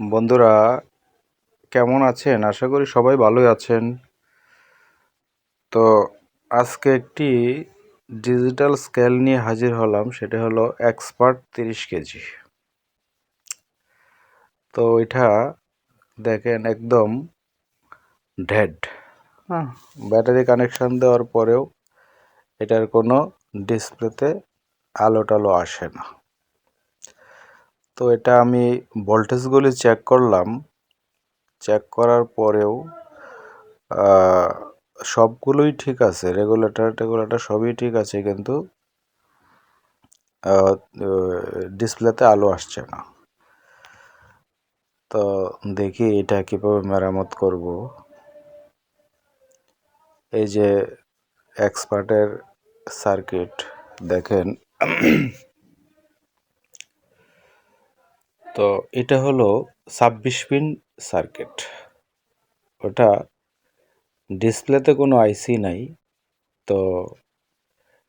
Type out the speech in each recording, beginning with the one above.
বন্ধুরা কেমন আছেন? আশা করি সবাই ভালোই আছেন। তো আজকে একটি ডিজিটাল স্কেল নিয়ে হাজির হলাম সেটা হলো এক্সপার্ট তিরিশ কেজি। তো এটা দেখেন একদম ডেড। হ্যাঁ। ব্যাটারি কানেকশান দেওয়ার পরেও এটার কোনো ডিসপ্লেতে আলো টালো আসে না। তো এটা আমি ভোল্টেজগুলি চেক করলাম। চেক করার পরেও সবগুলোই ঠিক আছে। রেগুলেটর টেগুলেটর সবই ঠিক আছে, কিন্তু ডিসপ্লেতে আলো আসছে না। তো দেখি এটা কীভাবে মেরামত করব। এই যে এক্সপার্টের সার্কিট দেখেন। তো এটা হলো ছাব্বিশ পিন সার্কিট। ওটা ডিসপ্লেতে কোনো আইসি নাই, তো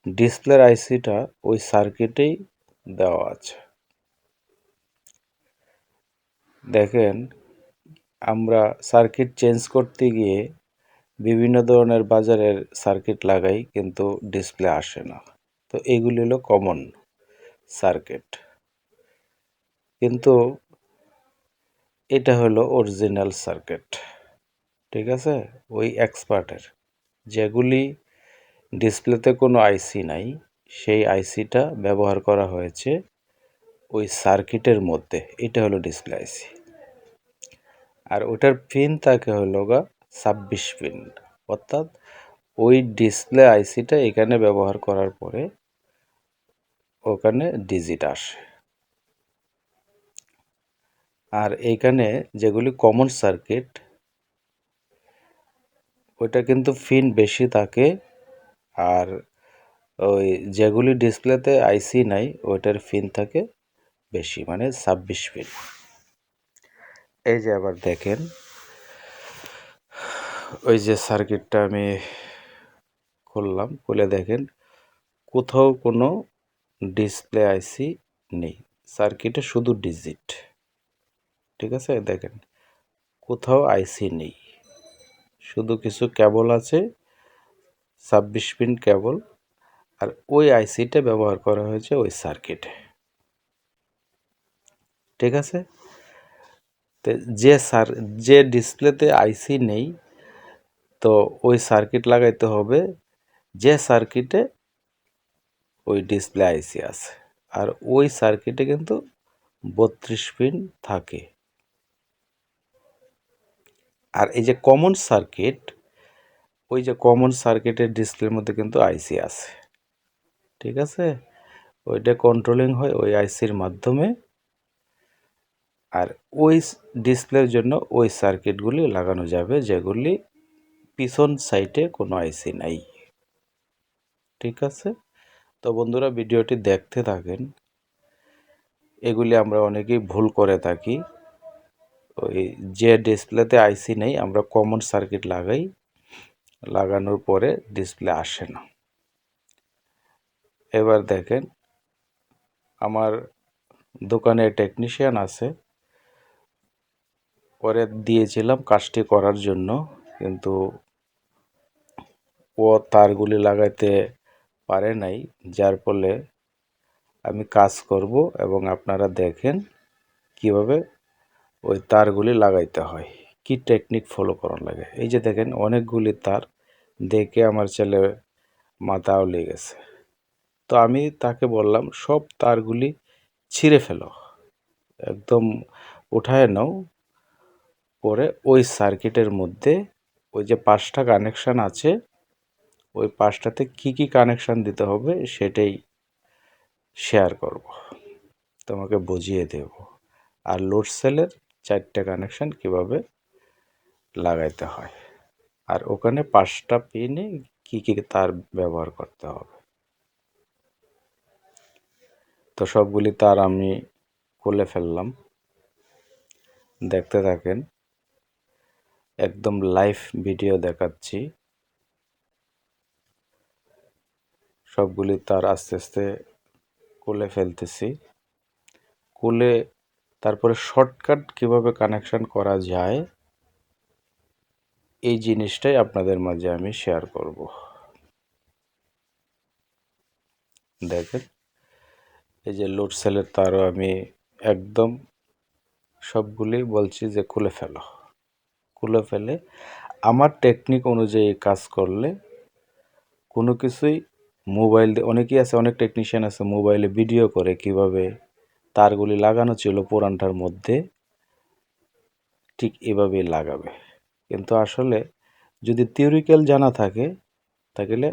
ডিসপ্লের আইসিটা ওই সার্কিটেই দেওয়া আছে। দেখেন, আমরা সার্কিট চেঞ্জ করতে গিয়ে বিভিন্ন ধরনের বাজারের সার্কিট লাগাই, কিন্তু ডিসপ্লে আসে না। তো এগুলি হলো কমন সার্কিট। কিন্তু এটা হলো অরিজিনাল সার্কিট ঠিক আছে? ওই এক্সপার্টের যেগুলি ডিসপ্লেতে কোনো আইসি নাই, সেই আইসিটা ব্যবহার করা হয়েছে ওই সার্কিটের মধ্যে। এটা হলো ডিসপ্লে আইসি আর ওটার পিন তাকে হলো গা ছাব্বিশ পিন অর্থাৎ ওই ডিসপ্লে আইসিটা এখানে ব্যবহার করার পরে ওখানে ডিজিট আসে। আর এইখানে যেগুলি কমন সার্কিট ওইটা কিন্তু ফিন বেশি থাকে। আর ওই যেগুলি ডিসপ্লেতে আইসি নাই, ওইটার ফিন থাকে বেশি মানে ছাব্বিশ ফিন এই যে আবার দেখেন, ওই যে সার্কিটটা আমি খুললাম, খুলে দেখেন, কোথাও কোনো ডিসপ্লে আইসি নেই। সার্কিটে শুধু ডিজিট ঠিক আছে? দেখেন, কোথাও আইসি নেই। শুধু কিছু কেবল আছে, ছাব্বিশ পিন কেবল আর ওই আইসিটা ব্যবহার করা হয়েছে ওই সার্কিটে ঠিক আছে? তো যে সার যে ডিসপ্লেতে আইসি নেই, তো ওই সার্কিট লাগাইতে হবে, যে সার্কিটে ওই ডিসপ্লে আইসি আছে। আর ওই সার্কিটে কিন্তু বত্রিশ পিন থাকে। আর এই যে কমন সার্কিট ওই যে কমন সার্কিটের ডিসপ্লের মধ্যে কিন্তু আইসি আছে। ঠিক আছে? ওইটা কন্ট্রোলিং হয় ওই আইসির মাধ্যমে। আর ওই ডিসপ্লের জন্য ওই সার্কিটগুলি লাগানো যাবে যেগুলি পিছন সাইটে কোনো আইসি নাই। ঠিক আছে? তো বন্ধুরা ভিডিওটি দেখতে থাকেন। এগুলি আমরা অনেকেই ভুল করে থাকি। ওই যে ডিসপ্লেতে আইসি নেই, আমরা কমন সার্কিট লাগাই। লাগানোর পরে ডিসপ্লে আসে না। এবার দেখেন, আমার দোকানে টেকনিশিয়ান আছে। পরে দিয়েছিলাম কাজটি করার জন্য, কিন্তু ও তারগুলি লাগাইতে পারে নাই, যার ফলে আমি কাজ করব এবং আপনারা দেখেন কীভাবে ওই তারগুলি লাগাইতে হয়। কি টেকনিক ফলো করার লাগে? এই যে দেখেন, অনেকগুলি তার দেখে আমার ছেলে মাথাও গেছে। তো আমি তাকে বললাম, সব তারগুলি ছিঁড়ে ফেলো। একদম উঠায় নাও। পরে ওই সার্কিটের মধ্যে ওই যে পাঁচটা কানেকশান আছে, ওই পাঁচটাতে কি কি কানেকশান দিতে হবে সেটাই শেয়ার করব। তোমাকে বুঝিয়ে দেব। আর লোড সেলের চারটে কানেকশান কীভাবে লাগাইতে হয়? আর ওখানে পাঁচটা পিনে কি কি তার ব্যবহার করতে হবে? তো সবগুলি তার আমি খুলে ফেললাম। দেখতে থাকেন, একদম লাইভ ভিডিও দেখাচ্ছি। সবগুলি তার আস্তে আস্তে খুলে ফেলতেছি। খুলে তারপরে শর্টকাট কীভাবে কানেকশন করা যায়, এই জিনিসটাই আপনাদের মাঝে আমি শেয়ার করব। দেখেন, এই যে লোড সেলের তারও আমি একদম সবগুলি বলছি যে খুলে ফেলো। খুলে ফেলে আমার টেকনিক অনুযায়ী কাজ করলে কোনো কিছুই মোবাইল অনেকেই আছে, অনেক টেকনিশিয়ান আছে মোবাইলে ভিডিও করে কীভাবে তারগুলি লাগানো ছিল পুরানটার মধ্যে। ঠিক এভাবেই লাগাবে। কিন্তু আসলে যদি থিওরিক্যাল জানা থাকে, তাহলে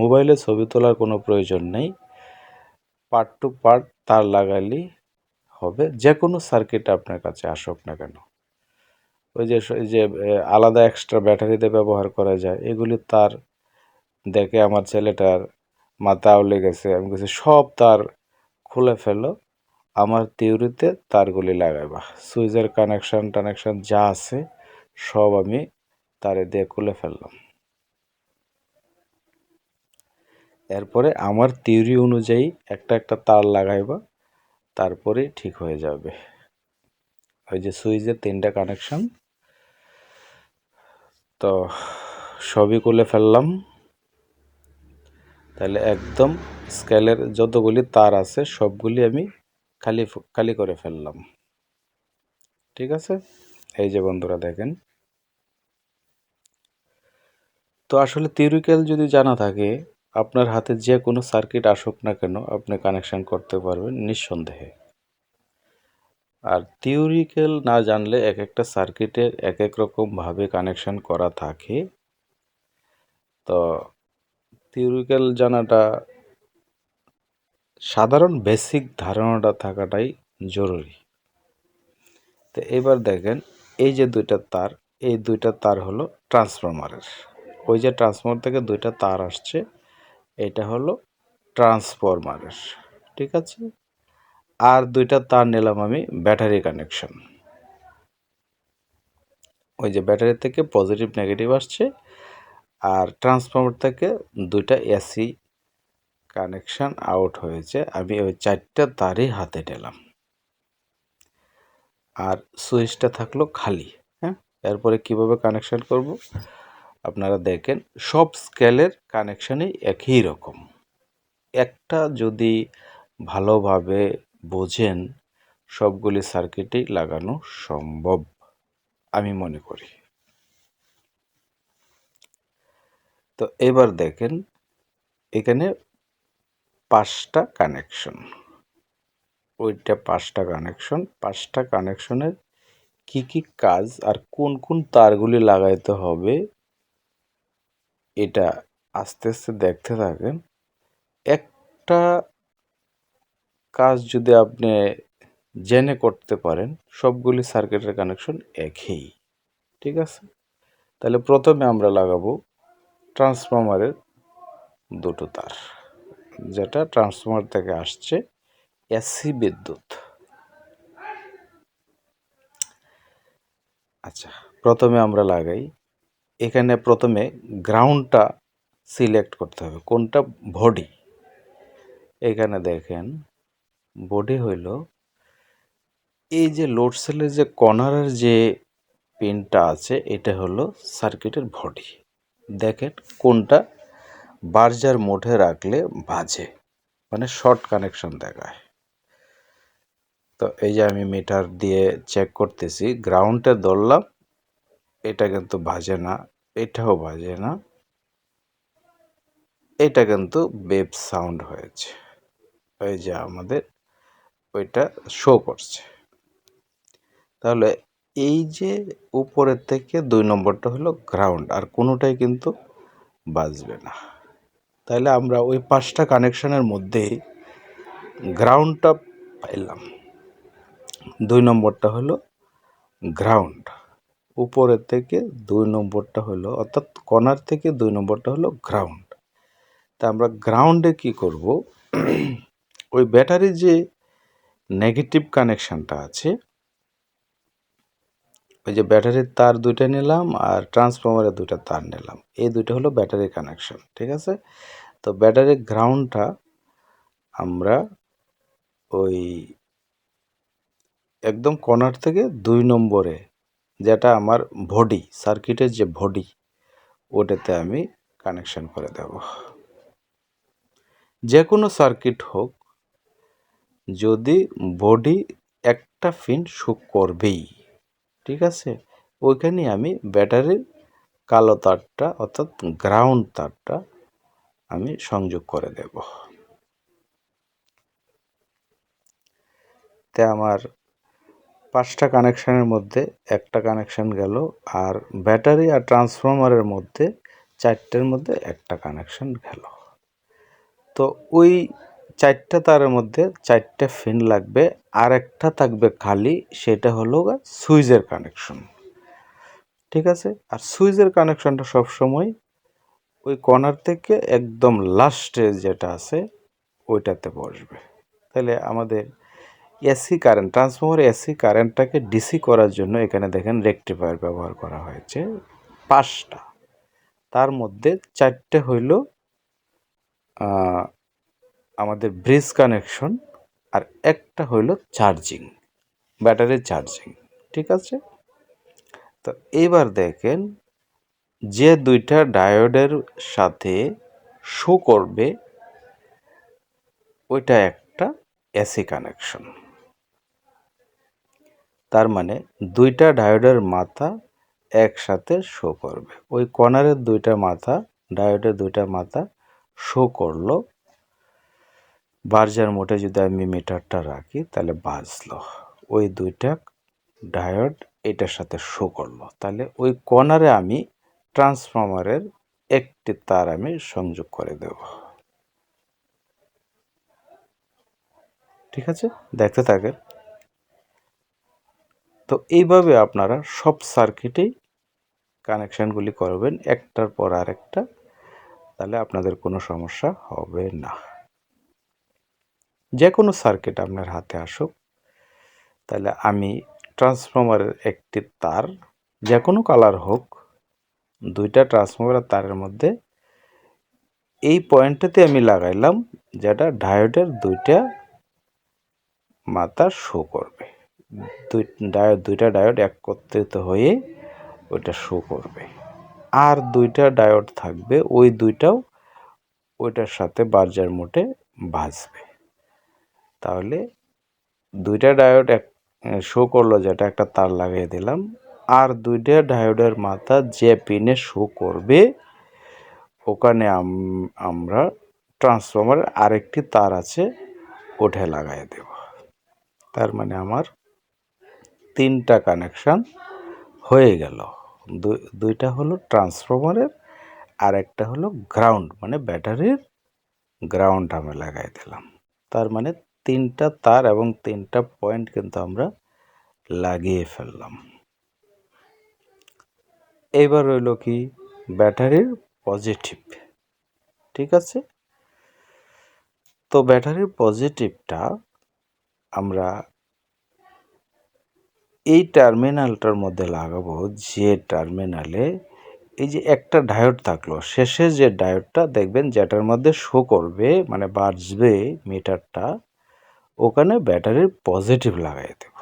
মোবাইলে ছবি তোলার কোনো প্রয়োজন নেই। পার্ট টু পার্ট তার লাগাইলেই হবে। যে কোনো সার্কিট আপনার কাছে আসুক না কেন। ওই যে যে আলাদা এক্সট্রা ব্যাটারিতে ব্যবহার করা যায়, এগুলি তার দেখে আমার ছেলেটার মাথা আউলে গেছে আমি গেছি সব তার খুলে ফেলো। আমার তিউরিতে তারগুলি লাগাইবা সুইচের কানেকশান টানেকশান যা আছে, সব আমি তারে দিয়ে খুলে ফেললাম। এরপরে আমার তিউরি অনুযায়ী একটা একটা তার লাগাইবা, তারপরে ঠিক হয়ে যাবে। ওই যে সুইচের তিনটা কানেকশন তো সবই খুলে ফেললাম। তাহলে একদম স্কেলের যতগুলি তার আছে, সবগুলি আমি খালি খালি করে ফেললাম। ঠিক আছে? এই যে বন্ধুরা দেখেন। তো আসলে থিওরিক্যাল যদি জানা থাকে, আপনার হাতে যে কোনো সার্কিট আসুক না কেন, আপনি কানেকশন করতে পারবেন নিঃসন্দেহে। আর থিওরিক্যাল না জানলে এক একটা সার্কিটের এক এক রকমভাবে কানেকশন করা থাকে। তো থিওরিক্যাল জানাটা সাধারণ বেসিক ধারণাটা থাকাটাই জরুরি। তো এবার দেখেন, এই যে দুইটা তার, এই দুইটা তার হলো ট্রান্সফরমারের। ওই যে ট্রান্সফরমার থেকে দুইটা তার আসছে, এটা হলো ট্রান্সফরমারের, ঠিক আছে? আর দুইটা তার নিলাম আমি ব্যাটারি কানেকশন। ওই যে ব্যাটারি থেকে পজিটিভ, নেগেটিভ আসছে, আর ট্রান্সফর্মার থেকে দুইটা এসি কানেকশান আউট হয়েছে, আমি ওই চারটা তারই হাতে নিলাম। আর সুইচটা থাকল খালি হ্যাঁ? এরপরে কীভাবে কানেকশান করব? আপনারা দেখেন, সব স্কেলের কানেকশানই একই রকম। একটা যদি ভালোভাবে বোঝেন, সবগুলি সার্কিটেই লাগানো সম্ভব, আমি মনে করি। তো এবার দেখেন, এখানে পাঁচটা কানেকশন ওইটা পাঁচটা কানেকশন পাঁচটা কানেকশনের কি কি কাজ আর কোন কোন তারগুলি লাগাইতে হবে, এটা আস্তে আস্তে দেখতে থাকেন। একটা কাজ যদি আপনি জেনে করতে পারেন, সবগুলি সার্কিটের কানেকশন একই, ঠিক আছে? তাহলে প্রথমে আমরা লাগাবো ট্রান্সফর্মারের দুটো তার। যেটা ট্রান্সফর্মার থেকে আসছে এসি বিদ্যুৎ। আচ্ছা প্রথমে আমরা লাগাই। এখানে প্রথমে গ্রাউন্ডটা সিলেক্ট করতে হবে, কোনটা? বডি এখানে দেখেন বডি হইল এই যে লোড সেলের যে কর্নারের যে পিনটা আছে, এটা হলো সার্কিটের বডি দেখেন কোনটা? বার্জার মোডে রাখলে বাজে। মানে শর্ট কানেকশন দেখায়। তো এই যে আমি মিটার দিয়ে চেক করতেছি গ্রাউন্ডে ধরলাম, এটা কিন্তু বাজে না, এটাও বাজে না। এটা কিন্তু বেব সাউন্ড হয়েছে। ওই যে আমাদের ওইটা শো করছে। তাহলে এই যে উপরের থেকে দুই নম্বরটা হলো গ্রাউন্ড আর কোনোটাই কিন্তু বাজবে না। তাহলে আমরা ওই পাঁচটা কানেকশনের মধ্যে গ্রাউন্ডটা পাইলাম। দুই নম্বরটা হলো গ্রাউন্ড উপরের থেকে দুই নম্বরটা হলো, অর্থাৎ কর্নার থেকে দুই নম্বরটা হলো গ্রাউন্ড তা আমরা গ্রাউন্ডে কি করব? ওই ব্যাটারির যে নেগেটিভ কানেকশানটা আছে ওই যে ব্যাটারির তার দুইটা নিলাম আর ট্রান্সফর্মারের দুইটা তার নিলাম। এই দুইটা হলো ব্যাটারি কানেকশন ঠিক আছে? তো ব্যাটারির গ্রাউন্ডটা আমরা ওই একদম কর্নার থেকে দুই নম্বরে, যেটা আমার বডি সার্কিটের যে বডি ওটাতে আমি কানেকশন করে দেব। যে কোনো সার্কিট হোক, যদি বডি একটা ফিন শো করবেই ঠিক আছে? ওইখানে আমি ব্যাটারির কালো তারটা অর্থাৎ গ্রাউন্ড তারটা আমি সংযোগ করে দেব। তে আমার পাঁচটা কানেকশানের মধ্যে একটা কানেকশান গেল আর ব্যাটারি আর ট্রান্সফর্মারের মধ্যে চারটের মধ্যে একটা কানেকশান গেল। তো ওই চারটা তারের মধ্যে চারটে ফিন লাগবে আর একটা থাকবে খালি, সেটা হলো সুইচের কানেকশন ঠিক আছে? আর সুইচের কানেকশনটা সবসময় ওই কর্নার থেকে একদম লাস্টে যেটা আছে, ওইটাতে বসবে। তাহলে আমাদের এসি কারেন্ট ট্রান্সফর্মার এসি কারেন্টটাকে ডিসি করার জন্য এখানে দেখেন রেকটিফায়ার ব্যবহার করা হয়েছে পাঁচটা। তার মধ্যে চারটে হইল আমাদের ব্রিজ কানেকশন আর একটা হইল চার্জিং ব্যাটারির চার্জিং ঠিক আছে? তো এইবার দেখেন যে দুইটা ডায়োডের সাথে শো করবে, ওইটা একটা এসি কানেকশন তার মানে দুইটা ডায়োডের মাথা একসাথে শো করবে। ওই কর্নারের দুইটা মাথা ডায়োডের দুইটা মাথা শো করল বার্জার মোটে যদি আমি মিটারটা রাখি, তাহলে বাজলো। ওই দুইটা ডায়োড এটার সাথে শো করল। তাহলে ওই কর্নারে আমি ট্রান্সফর্মারের একটি তার আমি সংযোগ করে দেব। ঠিক আছে? দেখতে থাকেন। তো এইভাবে আপনারা সব সার্কিটেই কানেকশানগুলি করবেন। একটার পর আরেকটা, তাহলে আপনাদের কোনো সমস্যা হবে না। যে কোনো সার্কিট আপনার হাতে আসুক, তাহলে আমি ট্রান্সফর্মারের একটি তার যে কোনো কালার হোক, দুইটা ট্রান্সফর্মারের তারের মধ্যে এই পয়েন্টটাতে আমি লাগাইলাম যেটা ডায়োডের দুইটা মাথা শো করবে। দুই ডায়োড দুইটা ডায়োড একত্রিত হয়ে ওইটা শো করবে। আর দুইটা ডায়োড থাকবে, ওই দুইটাও ওইটার সাথে বার্জার মোটে বাজবে তাহলে দুইটা ডায়োড এক শো করল যেটা একটা তার লাগিয়ে দিলাম। আর দুইটা ডায়োডের মাথা যে পিনে শো করবে, ওখানে আমরা ট্রান্সফর্মারের আরেকটি তার আছে, ওঠে লাগাই দেব। তার মানে আমার তিনটা কানেকশান হয়ে গেল। দুইটা হলো ট্রান্সফর্মারের আর একটা হলো গ্রাউন্ড মানে ব্যাটারির গ্রাউন্ড আমি লাগাই দিলাম। তার মানে তিনটা তার এবং তিনটা পয়েন্ট কিন্তু আমরা লাগিয়ে ফেললাম। এবার রইল কি? ব্যাটারির পজিটিভ ঠিক আছে? তো ব্যাটারির পজিটিভটা আমরা এই টার্মিনালটার মধ্যে লাগাবো যে টার্মিনালে এই যে একটা ডায়োড থাকল, শেষে যে ডায়োডটা দেখবেন যেটার মধ্যে শো করবে মানে বাজবে মিটারটা ওখানে ব্যাটারির পজিটিভ লাগাই দেব।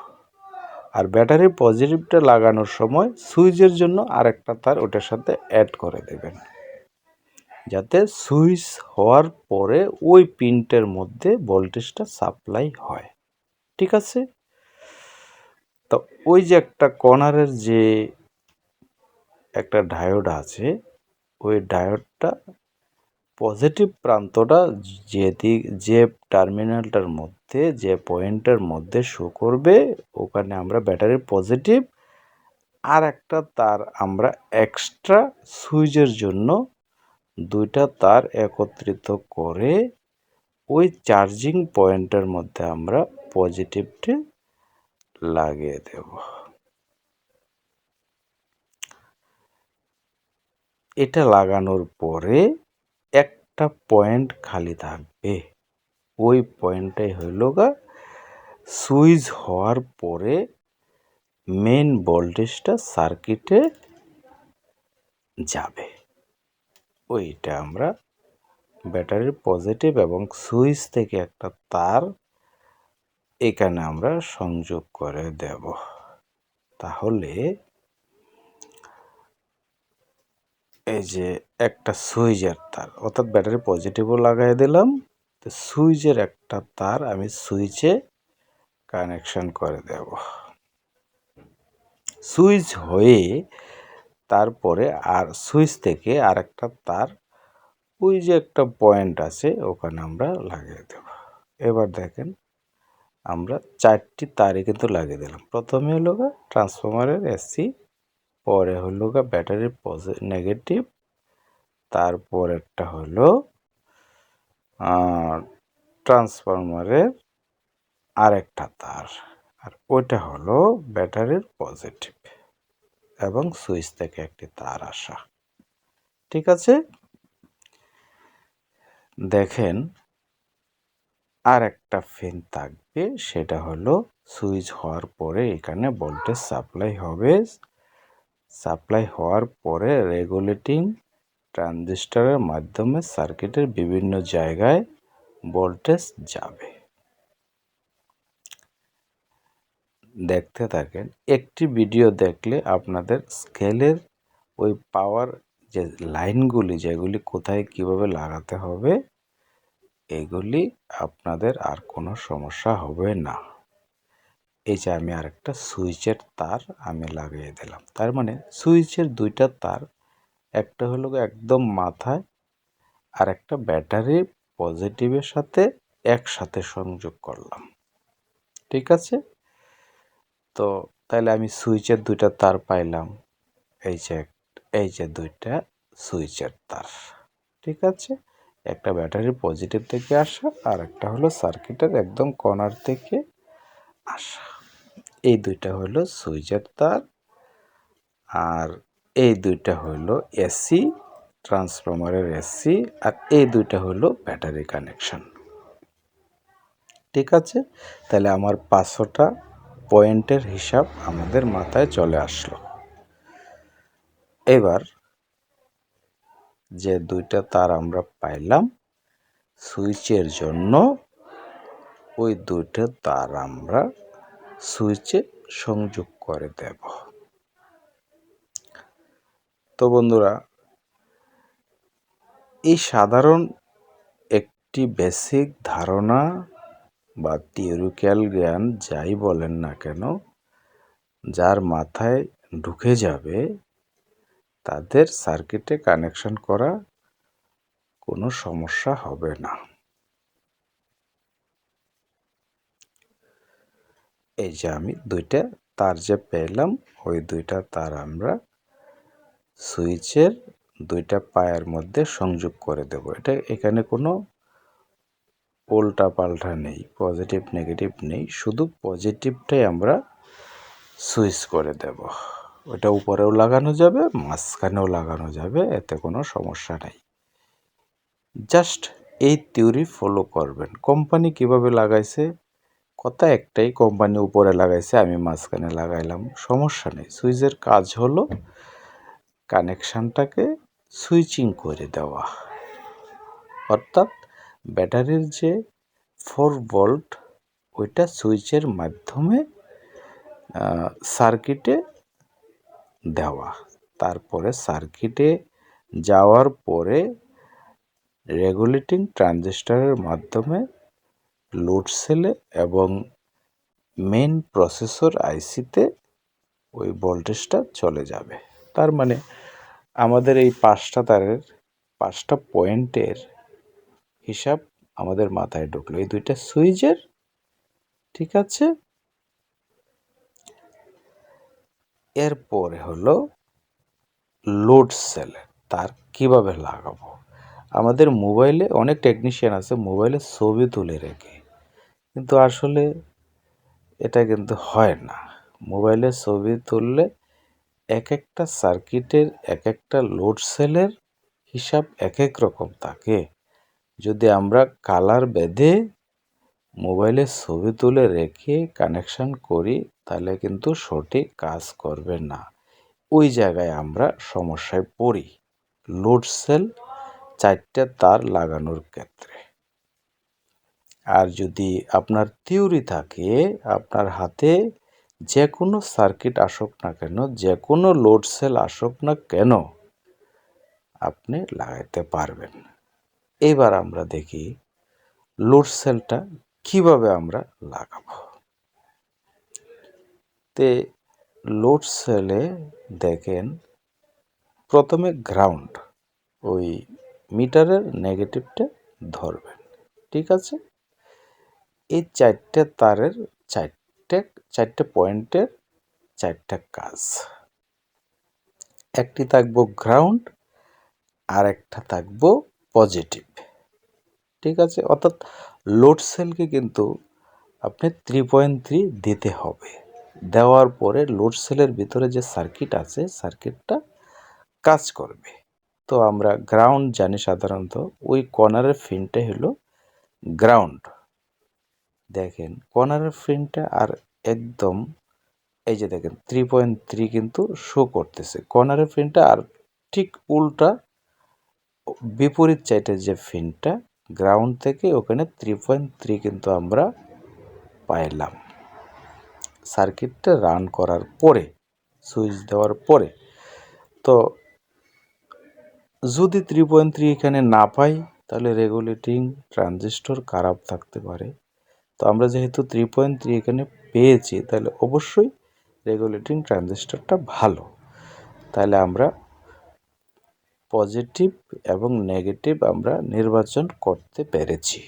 আর ব্যাটারির পজিটিভটা লাগানোর সময় সুইচের জন্য আরেকটা তার ওটার সাথে অ্যাড করে দেবেন। যাতে সুইচ হওয়ার পরে ওই পিনটের মধ্যে ভোল্টেজটা সাপ্লাই হয়। ঠিক আছে? তো ওই যে একটা কর্নারের যে একটা ডায়োড আছে, ওই ডায়োডটা পজিটিভ প্রান্তটা যে দিক, যে টার্মিনালটার মধ্যে, যে পয়েন্টের মধ্যে শো করবে, ওখানে আমরা ব্যাটারির পজিটিভ আর একটা তার আমরা এক্সট্রা সুইচের জন্য দুইটা তার একত্রিত করে ওই চার্জিং পয়েন্টের মধ্যে আমরা পজিটিভটি লাগিয়ে দেব। এটা লাগানোর পরে একটা পয়েন্ট খালি থাকবে। ওই পয়েন্টটাই হইল গা সুইচ হওয়ার পরে মেন ভোল্টেজটা সার্কিটে যাবে। ওইটা আমরা ব্যাটারির পজিটিভ এবং সুইচ থেকে একটা তার এখানে আমরা সংযোগ করে দেব। তাহলে এই যে একটা সুইচের তার, অর্থাৎ ব্যাটারি পজিটিভও লাগাই দিলাম। তো সুইচের একটা তার আমি সুইচে কানেকশন করে দেব। সুইচ হয়ে তারপরে আর সুইচ থেকে আর একটা তার, ওই যে একটা পয়েন্ট আছে ওখানে আমরা লাগিয়ে দেব। এবার দেখেন আমরা চারটি তারে কিন্তু লাগিয়ে দিলাম। প্রথমে হলো ট্রান্সফরমারের এসি পরে হলো গা ব্যাটারির নেগেটিভ তারপর একটা হলো ট্রান্সফরমারের আরেকটা তার। আর ওইটা হলো ব্যাটারির পজিটিভ এবং সুইচ থেকে একটি তার আসা। ঠিক আছে? দেখেন আর একটা ফ্যান থাকবে, সেটা হলো সুইচ হওয়ার পরে এখানে ভোল্টেজ সাপ্লাই হবে সাপ্লাই হওয়ার পরে রেগুলেটিং ট্রানজিস্টরের মাধ্যমে সার্কিটের বিভিন্ন জায়গায় ভোল্টেজ যাবে। দেখতে থাকেন, একটি ভিডিও দেখলে আপনাদের স্কেলের ওই পাওয়ার যে লাইনগুলি, যেগুলি কোথায় কীভাবে লাগাতে হবে, এগুলি আপনাদের আর কোনো সমস্যা হবে না। এই যে আমি আরেকটা সুইচের তার আমি লাগিয়ে দিলাম। তার মানে সুইচের দুইটা তার, একটা হলো একদম মাথায় আর একটা ব্যাটারি পজিটিভের সাথে একসাথে সংযোগ করলাম। ঠিক আছে? তো তাহলে আমি সুইচের দুইটা তার পাইলাম। এই যে এই যে দুইটা সুইচের তার। ঠিক আছে? একটা ব্যাটারি পজিটিভ থেকে আসা আর একটা হলো সার্কিটের একদম কর্নার থেকে আসা। এই দুইটা হলো সুইচের তার আর এই দুইটা হলো এসি ট্রান্সফরমারের এসি আর এই দুইটা হলো ব্যাটারি কানেকশন ঠিক আছে? তাহলে আমার পাঁচশোটা পয়েন্টের হিসাব আমাদের মাথায় চলে আসলো। এবার যে দুইটা তার আমরা পাইলাম, সুইচের জন্য ওই দুইটা তার আমরা সুইচে সংযোগ করে দেব। তো বন্ধুরা, এই সাধারণ একটি বেসিক ধারণা বা থিওরিক্যাল জ্ঞান যাই বলেন না কেন, যার মাথায় ঢুকে যাবে, তাদের সার্কিটে কানেকশন করা কোনো সমস্যা হবে না। এই যে আমি দুইটা তার যে পেলাম, ওই দুইটা তার আমরা সুইচের দুইটা পায়ের মধ্যে সংযোগ করে দেব। এটা এখানে কোনো উল্টা পাল্টা নেই পজিটিভ নেগেটিভ নেই, শুধু পজিটিভটাই আমরা সুইচ করে দেব। ওটা উপরেও লাগানো যাবে, মাঝখানেও লাগানো যাবে, এতে কোনো সমস্যা নেই। জাস্ট এই থিওরি ফলো করবেন। কোম্পানি কীভাবে লাগাইছে? কথা একটাই, কোম্পানি উপরে লাগাইছে, আমি মাঝখানে লাগাইলাম। সমস্যা নেই, সুইচের কাজ হলো কানেকশানটাকে সুইচিং করে দেওয়া। অর্থাৎ ব্যাটারির যে ফোর ভোল্ট, ওইটা সুইচের মাধ্যমে সার্কিটে দেওয়া। তারপরে সার্কিটে যাওয়ার পরে রেগুলেটিং ট্রানজিস্টারের মাধ্যমে লোড সেলে এবং মেন প্রসেসর আইসিতে ওই ভোল্টেজটা চলে যাবে। তার মানে আমাদের এই পাঁচটা তারের, পাঁচটা পয়েন্টের হিসাব আমাদের মাথায় ঢুকলো। এই দুইটা সুইচের, ঠিক আছে? এরপরে হলো লোড সেলে তার কীভাবে লাগাবো? আমাদের মোবাইলে অনেক টেকনিশিয়ান আছে মোবাইলে ছবি তুলে রেখে। কিন্তু আসলে এটা কিন্তু হয় না। মোবাইলে ছবি তুললে এক একটা সার্কিটের এক একটা লোড সেলের হিসাব এক এক রকম থাকে। যদি আমরা কালার বেঁধে মোবাইলে ছবি তুলে রেখে কানেকশান করি, তাহলে কিন্তু সঠিক কাজ করবে না। ওই জায়গায় আমরা সমস্যায় পড়ি। লোড সেল চারটে তার লাগানোর ক্ষেত্রে। আর যদি আপনার থিওরি থাকে, আপনার হাতে যে কোনো সার্কিট আসুক না কেন যে কোনো লোড সেল আসুক না কেন, আপনি লাগাইতে পারবেন। এবার আমরা দেখি লোড সেলটা কীভাবে আমরা লাগাবো। তে লোড সেলে দেখেন, প্রথমে গ্রাউন্ড ওই মিটারের নেগেটিভটা ধরবেন, ঠিক আছে? এই চারটে তারের চারটে চারটে পয়েন্টের চারটা কাজ। একটি থাকব গ্রাউন্ড, আর একটা থাকব পজিটিভ। ঠিক আছে? অর্থাৎ লোড সেলকে কিন্তু আপনি থ্রি পয়েন্ট থ্রি দিতে হবে। দেওয়ার পরে লোড সেলের ভিতরে যে সার্কিট আছে, সার্কিটটা কাজ করবে। তো আমরা গ্রাউন্ড জানি সাধারণত, ওই কর্নারের ফিনটা হলো গ্রাউন্ড। দেখেন কর্নারের ফিনটা আর একদম, এই যে দেখেন থ্রি পয়েন্ট থ্রি কিন্তু শো করতেছে। কর্নারের ফিনটা আর ঠিক উল্টা বিপরীত চাইটের যে ফিনটা গ্রাউন্ড থেকে ওখানে থ্রি পয়েন্ট থ্রি কিন্তু আমরা পাইলাম। সার্কিটটা রান করার পরে সুইচ দেওয়ার পরে, তো যদি থ্রি পয়েন্ট থ্রি এখানে না পাই, তাহলে রেগুলেটিং ট্রানজিস্টর খারাপ থাকতে পারে। তো আমরা যেহেতু থ্রি পয়েন্ট থ্রি এখানে পেয়েছি, তাহলে অবশ্যই রেগুলেটিং ট্রানজিস্টরটা ভালো। তাহলে আমরা পজিটিভ এবং নেগেটিভ আমরা নির্বাচন করতে পেরেছি।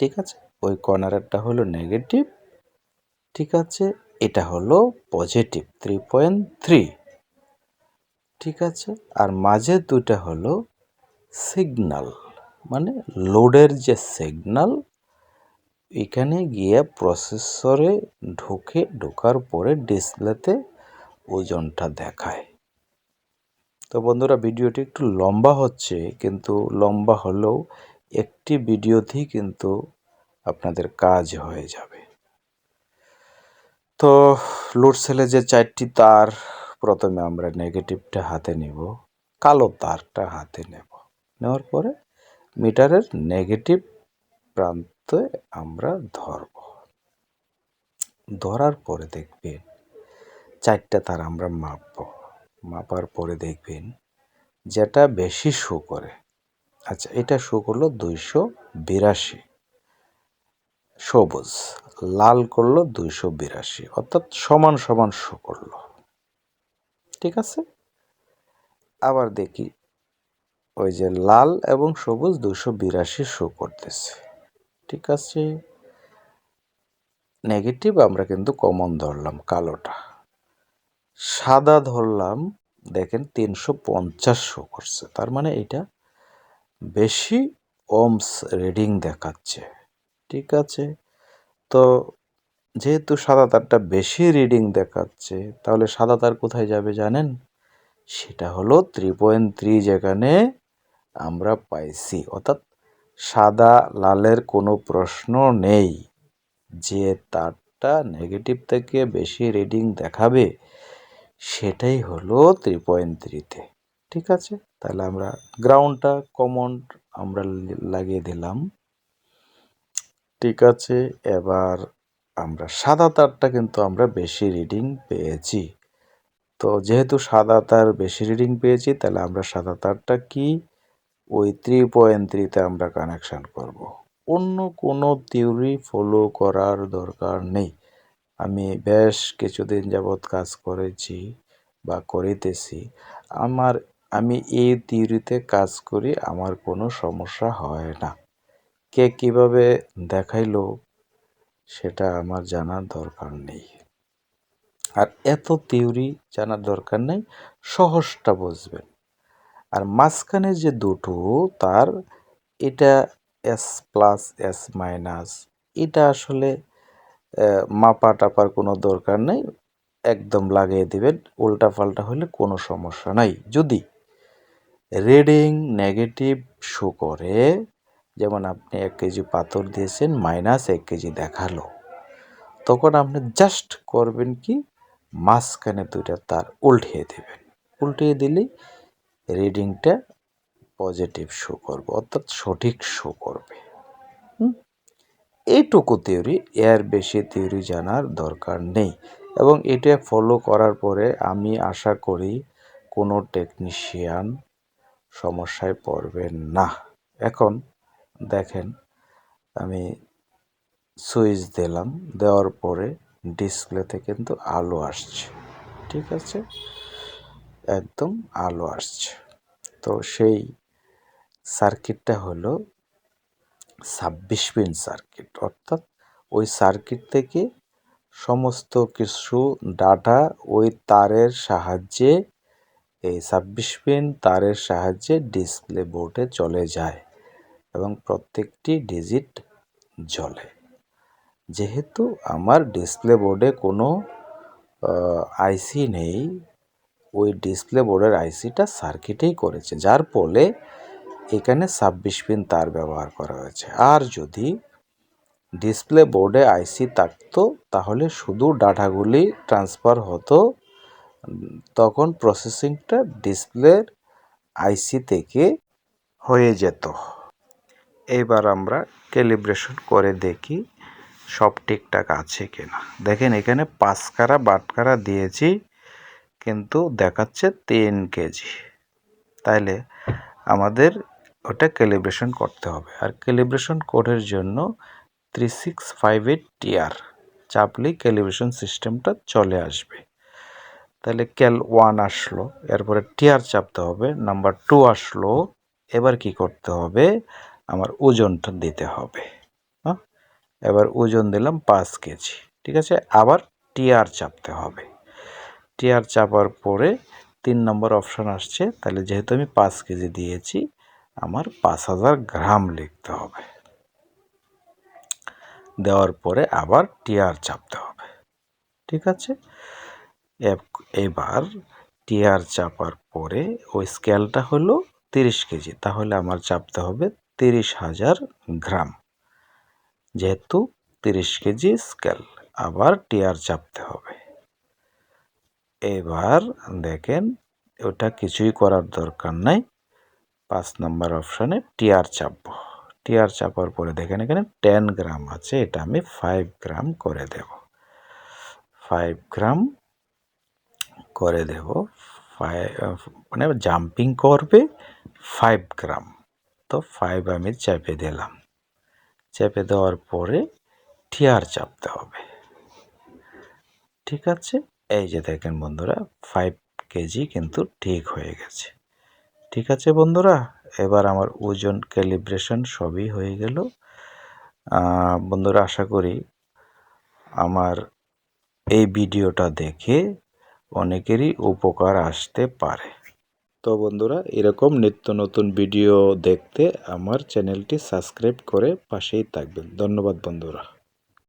ঠিক আছে? ওই কর্নারেরটা হলো নেগেটিভ ঠিক আছে? এটা হলো পজিটিভ থ্রি পয়েন্ট থ্রি ঠিক আছে? আর মাঝের দুটা হলো সিগনাল মানে লোডের যে সিগনাল এখানে গিয়ে প্রসেসরে ঢুকে ঢোকার পরে ডিসপ্লেতে ওজনটা দেখায়। তো বন্ধুরা, ভিডিওটি একটু লম্বা হচ্ছে, কিন্তু লম্বা হলেও একটি ভিডিওতেই কিন্তু আপনাদের কাজ হয়ে যাবে। তো লোড সেলে যে চারটি তার, প্রথমে আমরা নেগেটিভটা হাতে নেব, কালো তারটা হাতে নেব। নেওয়ার পরে মিটারের নেগেটিভ প্রান্তে আমরা ধরব। ধরার পরে দেখবেন চারটা তার আমরা মাপব। মাপার পরে দেখবেন যেটা বেশি শো করে। আচ্ছা এটা শো করল দুইশো বিরাশি। সবুজ, লাল করল দুইশো বিরাশি, অর্থাৎ সমান সমান শো করল। ঠিক আছে? আবার দেখি, ওই যে লাল এবং সবুজ দুশো বিরাশি শো করতেছে। ঠিক আছে? নেগেটিভ আমরা কিন্তু কমন ধরলাম, কালোটা। সাদা ধরলাম, দেখেন তিনশো পঞ্চাশ শো করছে। তার মানে এটা বেশি ওমস রিডিং দেখাচ্ছে। ঠিক আছে? তো যেহেতু সাদা তারটা বেশি রিডিং দেখাচ্ছে, তাহলে সাদা তার কোথায় যাবে জানেন? সেটা হলো থ্রি পয়েন্ট থ্রি যেখানে আমরা পাইছি। অর্থাৎ সাদা লালের কোনো প্রশ্ন নেই। যে তারটা নেগেটিভ থেকে বেশি রিডিং দেখাবে, সেটাই হলো থ্রি পয়েন্ট থ্রিতে ঠিক আছে? তাহলে আমরা গ্রাউন্ডটা কমন আমরা লাগিয়ে দিলাম। ঠিক আছে? এবার আমরা সাদা তারটা কিন্তু আমরা বেশি রিডিং পেয়েছি। তো যেহেতু সাদা তার বেশি রিডিং পেয়েছি, তাহলে আমরা সাদা তারটা কি ওই থ্রি পয়েন্ট থ্রিতে আমরা কানেকশান করব। অন্য কোনো থিওরি ফলো করার দরকার নেই। আমি বেশ কিছুদিন যাবৎ কাজ করেছি বা করিতেছি। আমার, আমি এই থিওরিতে কাজ করি, আমার কোনো সমস্যা হয় না। কে কীভাবে দেখাইলো, সেটা আমার জানার দরকার নেই। আর এত থিওরি জানার দরকার নেই, সহজটা বুঝবেন। আর মাঝখানে যে দুটো, তার এটা এস প্লাস এস মাইনাস এটা আসলে মাপা টাপার কোনো দরকার নেই, একদম লাগিয়ে দেবেন, উল্টা পাল্টা হলে কোনো সমস্যা নাই। যদি রেডিং নেগেটিভ শো করে, যেমন আপনি এক কেজি পাথর দিয়েছেন মাইনাস এক কেজি দেখাল, তখন আপনি জাস্ট করবেন কি, মাঝখানে দুইটা তার উল্টিয়ে দেবেন। উল্টিয়ে দিলেই রিডিংটা পজিটিভ শো করবে, অর্থাৎ সঠিক শো করবে। এইটুকু থিওরি এর বেশি থিওরি জানার দরকার নেই। এবং এটা ফলো করার পরে আমি আশা করি কোনো টেকনিশিয়ান সমস্যায় পড়বেন না। এখন দেখেন, আমি সুইচ দিলাম, দেওয়ার পরে ডিসপ্লেতে কিন্তু আলো আসছে। ঠিক আছে? একদম আলো আসছে। তো সেই সার্কিটটা হলো ছাব্বিশ পিন সার্কিট। অর্থাৎ ওই সার্কিট থেকে সমস্ত কিছু ডাটা ওই তারের সাহায্যে এই ছাব্বিশ পিন তারের সাহায্যে ডিসপ্লে বোর্ডে চলে যায় এবং প্রত্যেকটি ডিজিট জ্বলে। যেহেতু আমার ডিসপ্লে বোর্ডে কোনো আইসি নেই ওই ডিসপ্লে বোর্ডের আইসিটা সার্কিটেই করেছে। যার ফলে এখানে ছাব্বিশ পিন তার ব্যবহার করা হয়েছে। আর যদি ডিসপ্লে বোর্ডে আইসি থাকতো, তাহলে শুধু ডাটাগুলি ট্রান্সফার হতো, তখন প্রসেসিংটা ডিসপ্লের আইসি থেকে হয়ে যেত। এইবার আমরা ক্যালিব্রেশন করে দেখি সব ঠিকঠাক আছে কিনা। দেখেন এখানে পাঁচ কারা বাটকারা দিয়েছি। কিন্তু দেখাচ্ছে তিন কেজি। তাইলে আমাদের ওটা ক্যালিব্রেশন করতে হবে। আর ক্যালিব্রেশন কোডের জন্য three six five eight TR চাপলেই calibration সিস্টেমটা চলে আসবে। তাহলে ক্যাল ওয়ান আসলো, এরপরে টিআর চাপতে হবে নাম্বার টু আসলো, এবার কি করতে হবে? আমার ওজনটা দিতে হবে। হ্যাঁ এবার ওজন দিলাম পাঁচ কেজি। ঠিক আছে? আবার টিআর চাপতে হবে। টিআর চাপার পরে তিন নম্বর অপশান আসছে। তাহলে যেহেতু আমি পাঁচ কেজি দিয়েছি, আমার পাঁচ হাজার গ্রাম লিখতে হবে। দেওয়ার পরে আবার টিয়ার চাপতে হবে। ঠিক আছে? এবার টিয়ার চাপার পরে ওই স্কেলটা হলো তিরিশ কেজি, তাহলে আমার চাপতে হবে তিরিশ হাজার গ্রাম। যেহেতু তিরিশ কেজি স্কেল, আবার টিয়ার চাপতে হবে। এবার দেখেন, ওটা কিছুই করার দরকার নাই। পাঁচ নাম্বার অপশানে টিয়ার চাপবো। টিয়ার চাপার পরে দেখেন এখানে টেন গ্রাম আছে, এটা আমি ফাইভ গ্রাম করে দেব। ফাইভ গ্রাম করে দেব মানে জাম্পিং করবে ফাইভ গ্রাম। তো ফাইভ আমি চেপে দিলাম। চেপে দেওয়ার পরে টিয়ার চাপতে হবে। ঠিক আছে? এই যে দেখেন বন্ধুরা ফাইভ কেজি কিন্তু ঠিক হয়ে গেছে। ঠিক আছে বন্ধুরা, এবার আমার ওজন ক্যালিব্রেশন সবই হয়ে গেল। বন্ধুরা আশা করি আমার এই ভিডিওটা দেখে অনেকেরই উপকার আসতে পারে। তো বন্ধুরা, এরকম নিত্য নতুন ভিডিও দেখতে আমার চ্যানেলটি সাবস্ক্রাইব করে পাশেই থাকবেন। ধন্যবাদ বন্ধুরা।